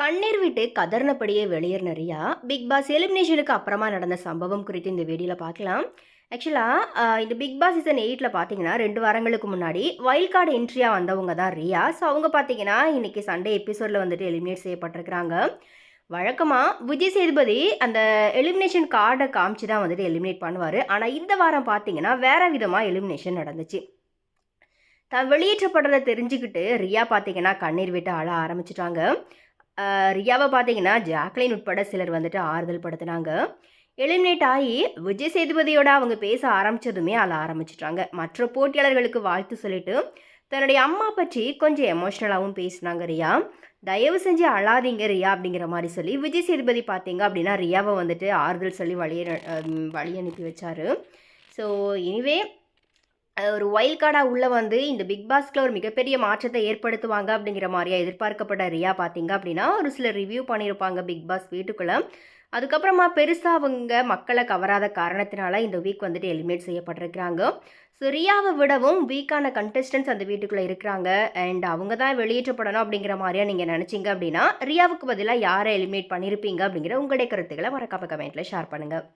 கண்ணீர் விட்டு கதர்னபடியே வெளியேறின ரியா பிக் பாஸ் எலிமினேஷனுக்கு அப்புறமா நடந்த சம்பவம் குறித்து இந்த வீடியோவில் பார்க்கலாம். ஆக்சுவலாக இந்த பிக் பாஸ் சீசன் எயிட்டில் பார்த்தீங்கன்னா ரெண்டு வாரங்களுக்கு முன்னாடி வைல்ட் கார்டு என்ட்ரியாக வந்தவங்க தான் ரியா. ஸோ அவங்க பார்த்தீங்கன்னா இன்றைக்கி சண்டே எபிசோடில் வந்துட்டு எலிமினேட் செய்யப்பட்டிருக்கிறாங்க. வழக்கமாக விஜய் சேதுபதி அந்த எலிமினேஷன் கார்டை காமிச்சு தான் வந்துட்டு எலிமினேட் பண்ணுவார். ஆனால் இந்த வாரம் பார்த்தீங்கன்னா வேறு விதமாக எலிமினேஷன் நடந்துச்சு. தான் வெளியேற்றப்படுறதை தெரிஞ்சுக்கிட்டு ரியா பார்த்தீங்கன்னா கண்ணீர் விட்டு அழ ஆரம்பிச்சிட்டாங்க. ரியாவை பார்த்தீங்கன்னா ஜாக்லின் உட்பட சிலர் வந்துட்டு ஆறுதல் படுத்தினாங்க. எலிமினேட் ஆகி விஜய் சேதுபதியோட அவங்க பேச ஆரம்பிச்சதுமே அழ ஆரம்பிச்சிட்டாங்க. மற்ற போட்டியாளர்களுக்கு வாழ்த்து சொல்லிட்டு தன்னுடைய அம்மா பற்றி கொஞ்சம் எமோஷ்னலாகவும் பேசினாங்க ரியா. தயவு செஞ்சு அழாதீங்க ரியா அப்படிங்கிற மாதிரி சொல்லி விஜய் சேதுபதி பார்த்தீங்க அப்படின்னா ரியாவை வந்துட்டு ஆறுதல் சொல்லி வழிய வழி அனுப்பி வச்சாரு. ஸோ எனிவே ஒரு வைல்ட் கார்டாக உள்ளே வந்து இந்த பிக் பாஸ்கில் ஒரு மிகப்பெரிய மாற்றத்தை ஏற்படுத்துவாங்க அப்படிங்கிற மாதிரியா எதிர்பார்க்கப்பட்ட ரியா பார்த்தீங்க அப்படின்னா ஒரு சில ரிவ்யூ பண்ணியிருப்பாங்க பிக் பாஸ் வீட்டுக்குள்ளே. அதுக்கப்புறமா பெருசாக அவங்க மக்களை கவராத காரணத்தினால இந்த வீக் வந்துட்டு எலிமினேட் செய்யப்பட்டிருக்கிறாங்க. ஸோ ரியாவை விடவும் வீக்கான கண்டெஸ்டன்ஸ் அந்த வீட்டுக்குள்ளே இருக்கிறாங்க. அண்ட் அவங்க தான் வெளியேற்றப்படணும் அப்படிங்கிற மாதிரியா நீங்கள் நினச்சிங்க அப்படின்னா ரியாவுக்கு பதிலாக யாரை எலிமினேட் பண்ணியிருப்பீங்க அப்படிங்கிற உங்களுடைய கருத்துக்களை மறக்காம கமெண்ட்டில் ஷேர் பண்ணுங்கள்